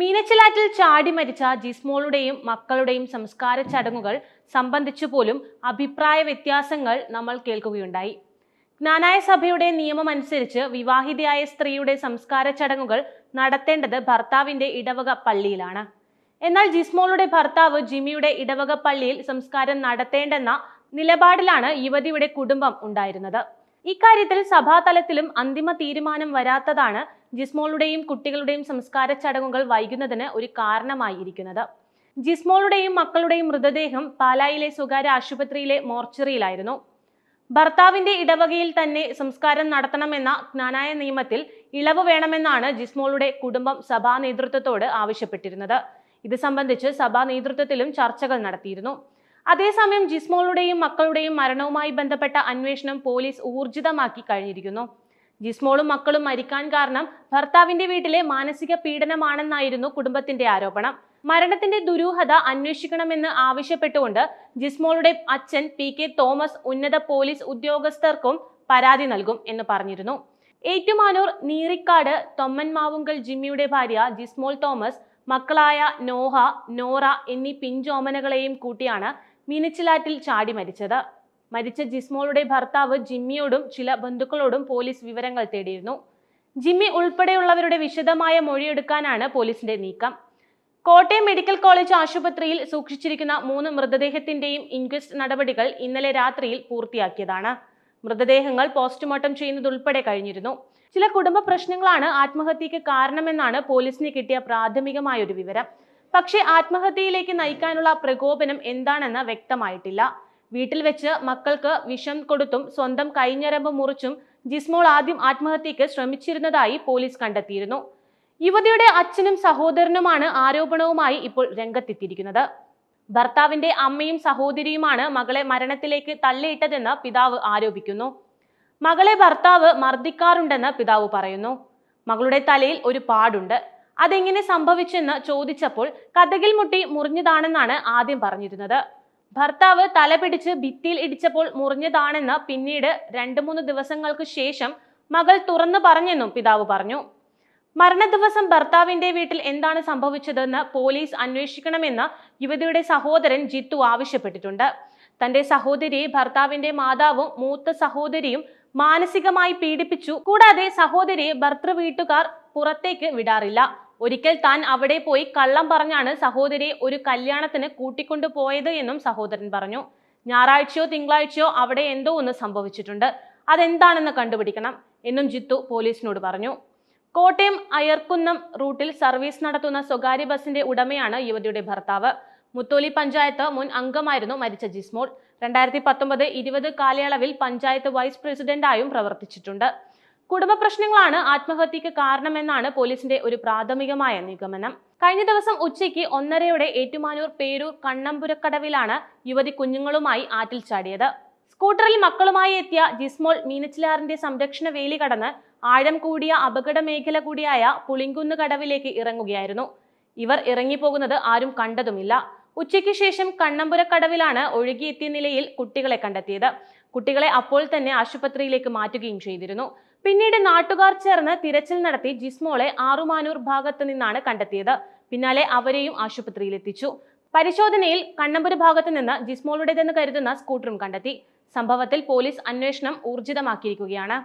മീനച്ചിലാറ്റിൽ ചാടി മരിച്ച ജിസ്മോളുടെയും മക്കളുടെയും സംസ്കാര ചടങ്ങുകൾ സംബന്ധിച്ചു പോലും അഭിപ്രായ വ്യത്യാസങ്ങൾ നമ്മൾ കേൾക്കുകയുണ്ടായി. ജ്ഞാനായ സഭയുടെ നിയമമനുസരിച്ച് വിവാഹിതയായ സ്ത്രീയുടെ സംസ്കാര ചടങ്ങുകൾ നടത്തേണ്ടത് ഭർത്താവിന്റെ ഇടവക പള്ളിയിലാണ്. എന്നാൽ ജിസ്മോളുടെ ഭർത്താവ് ജിമ്മിയുടെ ഇടവക പള്ളിയിൽ സംസ്കാരം നടത്തേണ്ടെന്ന നിലപാടിലാണ് യുവതിയുടെ കുടുംബം ഉണ്ടായിരുന്നത്. ഇക്കാര്യത്തിൽ സഭാതലത്തിലും അന്തിമ തീരുമാനം വരാത്തതാണ് ജിസ്മോളുടെയും കുട്ടികളുടെയും സംസ്കാര ചടങ്ങുകൾ വൈകുന്നതിന് ഒരു കാരണമായിരിക്കുന്നത്. ജിസ്മോളുടെയും മക്കളുടെയും മൃതദേഹം പാലായിലെ സ്വകാര്യ ആശുപത്രിയിലെ മോർച്ചറിയിലായിരുന്നു. ഭർത്താവിന്റെ ഇടവകയിൽ തന്നെ സംസ്കാരം നടത്തണമെന്ന ജ്ഞാനായ നിയമത്തിൽ ഇളവ് വേണമെന്നാണ് ജിസ്മോളുടെ കുടുംബം സഭാ നേതൃത്വത്തോട് ആവശ്യപ്പെട്ടിരുന്നത്. ഇത് സംബന്ധിച്ച് സഭാ നേതൃത്വത്തിലും ചർച്ചകൾ നടത്തിയിരുന്നു. അതേസമയം ജിസ്മോളുടെയും മക്കളുടെയും മരണവുമായി ബന്ധപ്പെട്ട അന്വേഷണം പോലീസ് ഊർജിതമാക്കി കഴിഞ്ഞിരിക്കുന്നു. ജിസ്മോളും മക്കളും മരിക്കാൻ കാരണം ഭർത്താവിന്റെ വീട്ടിലെ മാനസിക പീഡനമാണെന്നായിരുന്നു കുടുംബത്തിന്റെ ആരോപണം. മരണത്തിന്റെ ദുരൂഹത അന്വേഷിക്കണമെന്ന് ആവശ്യപ്പെട്ടുകൊണ്ട് ജിസ്മോളുടെ അച്ഛൻ പി കെ തോമസ് ഉന്നത പോലീസ് ഉദ്യോഗസ്ഥർക്കും പരാതി നൽകും എന്ന് പറഞ്ഞിരുന്നു. ഏറ്റുമാനൂർ നീറിക്കാട് തൊമ്മൻമാവുങ്കൽ ജിമ്മിയുടെ ഭാര്യ ജിസ്മോൾ തോമസ് മക്കളായ നോഹ നോറ എന്നീ പിഞ്ചോമനകളെയും കൂട്ടിയാണ് മീനച്ചിലാറ്റിൽ ചാടി മരിച്ചത്. മരിച്ച ജിസ്മോളുടെ ഭർത്താവ് ജിമ്മിയോടും ചില ബന്ധുക്കളോടും പോലീസ് വിവരങ്ങൾ തേടിയിരുന്നു. ജിമ്മി ഉൾപ്പെടെയുള്ളവരുടെ വിശദമായ മൊഴിയെടുക്കാനാണ് പോലീസിന്റെ നീക്കം. കോട്ടയം മെഡിക്കൽ കോളേജ് ആശുപത്രിയിൽ സൂക്ഷിച്ചിരിക്കുന്ന മൂന്ന് മൃതദേഹത്തിന്റെയും ഇൻക്വസ്റ്റ് നടപടികൾ ഇന്നലെ രാത്രിയിൽ പൂർത്തിയാക്കിയതാണ്. മൃതദേഹങ്ങൾ പോസ്റ്റ്മോർട്ടം ചെയ്യുന്നതുൾപ്പെടെ കഴിഞ്ഞിരുന്നു. ചില കുടുംബ പ്രശ്നങ്ങളാണ് ആത്മഹത്യക്ക് കാരണമെന്നാണ് പോലീസിന് കിട്ടിയ പ്രാഥമികമായ ഒരു വിവരം. പക്ഷേ ആത്മഹത്യയിലേക്ക് നയിക്കാനുള്ള പ്രകോപനം എന്താണെന്ന് വ്യക്തമായിട്ടില്ല. വീട്ടിൽ വെച്ച് മക്കൾക്ക് വിഷം കൊടുത്തും സ്വന്തം കൈഞ്ഞരമ്പ് മുറിച്ചും ജിസ്മോൾ ആദ്യം ആത്മഹത്യക്ക് ശ്രമിച്ചിരുന്നതായി പോലീസ് കണ്ടെത്തിയിരുന്നു. യുവതിയുടെ അച്ഛനും സഹോദരനുമാണ് ആരോപണവുമായി ഇപ്പോൾ രംഗത്തെത്തിയിരിക്കുന്നത്. ഭർത്താവിന്റെ അമ്മയും സഹോദരിയുമാണ് മകളെ മരണത്തിലേക്ക് തള്ളിയിട്ടതെന്ന് പിതാവ് ആരോപിക്കുന്നു. മകളെ ഭർത്താവ് മർദ്ദിക്കാറുണ്ടെന്ന് പിതാവ് പറയുന്നു. മകളുടെ തലയിൽ ഒരു പാടുണ്ട്. അതെങ്ങനെ സംഭവിച്ചെന്ന് ചോദിച്ചപ്പോൾ കഥകിൽ മുട്ടി മുറിഞ്ഞതാണെന്നാണ് ആദ്യം പറഞ്ഞിരുന്നത്. ഭർത്താവ് തലപിടിച്ച് ഭിത്തിയിൽ ഇടിച്ചപ്പോൾ മുറിഞ്ഞതാണെന്ന് പിന്നീട് രണ്ടു മൂന്ന് ദിവസങ്ങൾക്ക് ശേഷം മകൾ തുറന്നു പറഞ്ഞെന്നും പിതാവ് പറഞ്ഞു. മരണ ദിവസം ഭർത്താവിന്റെ വീട്ടിൽ എന്താണ് സംഭവിച്ചതെന്ന് പോലീസ് അന്വേഷിക്കണമെന്ന് യുവതിയുടെ സഹോദരൻ ജിത്തു ആവശ്യപ്പെട്ടിട്ടുണ്ട്. തന്റെ സഹോദരിയെ ഭർത്താവിന്റെ മാതാവും മൂത്ത സഹോദരിയും മാനസികമായി പീഡിപ്പിച്ചു. കൂടാതെ സഹോദരിയെ ഭർത്തൃ വീട്ടുകാർ പുറത്തേക്ക് വിടാറില്ല. ഒരിക്കൽ താൻ അവിടെ പോയി കള്ളം പറഞ്ഞാണ് സഹോദരിയെ ഒരു കല്യാണത്തിന് കൂട്ടിക്കൊണ്ടു പോയത് എന്നും സഹോദരൻ പറഞ്ഞു. ഞായറാഴ്ചയോ തിങ്കളാഴ്ചയോ അവിടെ എന്തോ ഒന്ന് സംഭവിച്ചിട്ടുണ്ട്. അതെന്താണെന്ന് കണ്ടുപിടിക്കണം എന്നും ജിത്തു പോലീസിനോട് പറഞ്ഞു. കോട്ടയം അയർക്കുന്നം റൂട്ടിൽ സർവീസ് നടത്തുന്ന സ്വകാര്യ ബസിന്റെ ഉടമയാണ് യുവതിയുടെ ഭർത്താവ്. മുത്തോലി പഞ്ചായത്ത് മുൻ അംഗമായിരുന്നു മരിച്ച ജിസ്മോൾ. രണ്ടായിരത്തി പത്തൊമ്പത് ഇരുപത് കാലയളവിൽ പഞ്ചായത്ത് വൈസ് പ്രസിഡന്റായും പ്രവർത്തിച്ചിട്ടുണ്ട്. കുടുംബ പ്രശ്നങ്ങളാണ് ആത്മഹത്യക്ക് കാരണമെന്നാണ് പോലീസിന്റെ ഒരു പ്രാഥമികമായ നിഗമനം. കഴിഞ്ഞ ദിവസം ഉച്ചയ്ക്ക് ഒന്നരയോടെ ഏറ്റുമാനൂർ പേരൂർ കണ്ണമ്പുരക്കടവിലാണ് യുവതി കുഞ്ഞുങ്ങളുമായി ആറ്റിൽ ചാടിയത്. സ്കൂട്ടറിൽ മക്കളുമായി എത്തിയ ജിസ്മോൾ മീനച്ചിലാറിന്റെ സംരക്ഷണ വേലി കടന്ന് ആഴം കൂടിയ അപകട മേഖല കൂടിയായ പുളിങ്കുന്ന് കടവിലേക്ക് ഇറങ്ങുകയായിരുന്നു. ഇവർ ഇറങ്ങിപ്പോകുന്നത് ആരും കണ്ടതുമില്ല. ഉച്ചയ്ക്ക് ശേഷം കണ്ണമ്പുരക്കടവിലാണ് ഒഴുകിയെത്തിയ നിലയിൽ കുട്ടികളെ കണ്ടെത്തിയത്. കുട്ടികളെ അപ്പോൾ തന്നെ ആശുപത്രിയിലേക്ക് മാറ്റുകയും ചെയ്തിരുന്നു. പിന്നീട് നാട്ടുകാർ ചേർന്ന് തിരച്ചിൽ നടത്തി ജിസ്മോളെ ആറുമാനൂർ ഭാഗത്ത് നിന്നാണ് കണ്ടെത്തിയത്. പിന്നാലെ അവരെയും ആശുപത്രിയിൽ എത്തിച്ചു. പരിശോധനയിൽ കണ്ണമ്പുര ഭാഗത്ത് നിന്ന് ജിസ്മോളുടേതെന്ന് കരുതുന്ന സ്കൂട്ടറും കണ്ടെത്തി. സംഭവത്തിൽ പോലീസ് അന്വേഷണം ഊർജിതമാക്കിയിരിക്കുകയാണ്.